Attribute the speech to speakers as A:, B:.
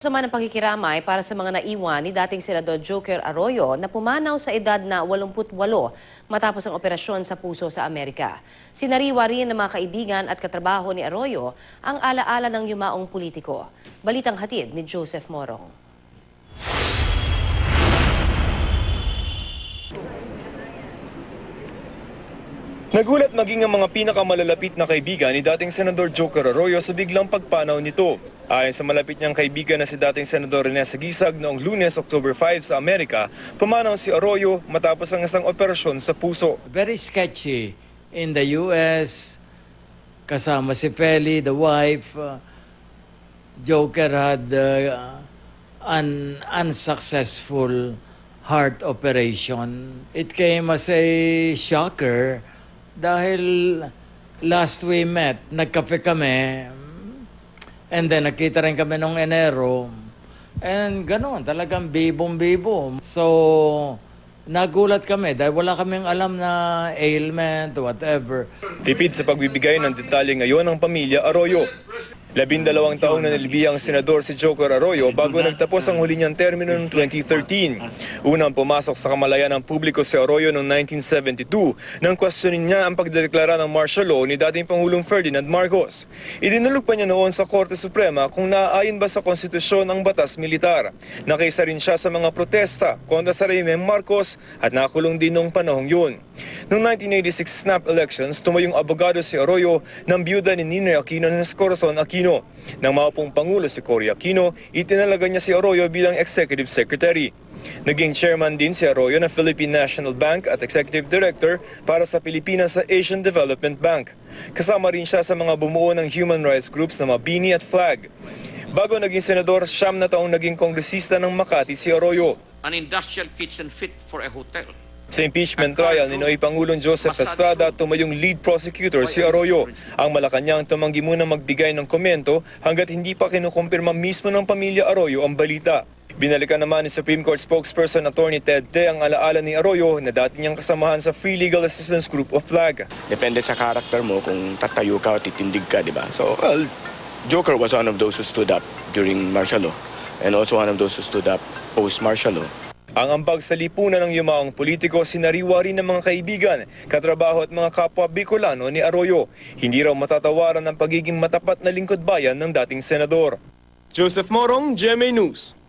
A: Sama ng pakikiramay para sa mga naiwan ni dating Senador Joker Arroyo na pumanaw sa edad na 88 matapos ang operasyon sa puso sa Amerika. Sinariwa rin ng mga kaibigan at katrabaho ni Arroyo ang alaala ng yumaong politiko. Balitang hatid ni Joseph Morong.
B: Nagulat maging ang mga pinakamalalapit na kaibigan ni dating Senador Joker Arroyo sa biglang pagpanaw nito. Ayon sa malapit niyang kaibigan na si dating Senador Rene Sagisag noong lunes, October 5 sa Amerika, pumanaw si Arroyo matapos ang isang operasyon sa puso.
C: very sketchy in the US. Kasama si Feli, the wife. Uh, Joker had uh, an unsuccessful heart operation. It came as a shocker dahil last we met, nagkape kami. And then nakita rin kami nung Enero. And ganoon, talagang bibong-bibo. So, nagulat kami dahil wala kaming alam na ailment, whatever.
B: Tipid sa pagbibigay ng detalye ngayon ng pamilya Arroyo. Labindalawang taong na nilibiyang senador si Joker Arroyo bago nagtapos ang huli niyang termino noong 2013. Unang pumasok sa kamalayan ng publiko si Arroyo noong 1972 nang questionin niya ang pagdedeklara ng martial law ni dating Pangulong Ferdinand Marcos. Idinulog pa niya noon sa Korte Suprema kung naaayon ba sa konstitusyon ang batas militar. Nakaisa rin siya sa mga protesta kontra sa rehimeng Marcos at nakulong din noong panahong yun. Noong 1986 snap elections, tumayong abogado si Arroyo ng byuda ni Ninoy Aquino si Corazon Aquino. Nang maupong Pangulo si Cory Aquino, itinalaga niya si Arroyo bilang Executive Secretary. Naging chairman din si Arroyo ng Philippine National Bank at Executive Director para sa Pilipinas sa Asian Development Bank. Kasama rin siya sa mga bumuo ng human rights groups na Mabini at FLAG. Bago naging senador, siyam na taong naging kongresista ng Makati si Arroyo.
D: an industrial kitchen fit for a hotel.
B: Sa impeachment trial ni Noy Pangulong Joseph Estrada, tumayong lead prosecutor si Arroyo. Ang Malacanang tumanggi muna magbigay ng komento hanggat hindi pa kinukumpirma mismo ng pamilya Arroyo ang balita. Binalikan naman ni Supreme Court spokesperson Attorney Ted De ang alaala ni Arroyo na dati niyang kasamahan sa Free Legal Assistance Group of FLAG.
E: Depende sa karakter mo kung tatayo ka o titindig ka, di ba? So, well, Joker was one of those who stood up during martial law and also one of those who stood up post-martial law.
B: Ang ambag sa lipunan ng yumaong politiko sinariwa rin ng mga kaibigan, katrabaho at mga kapwa Bicolano ni Arroyo. Hindi raw matatawaran ang pagiging matapat na lingkod bayan ng dating senador. Joseph Morong, GMA News.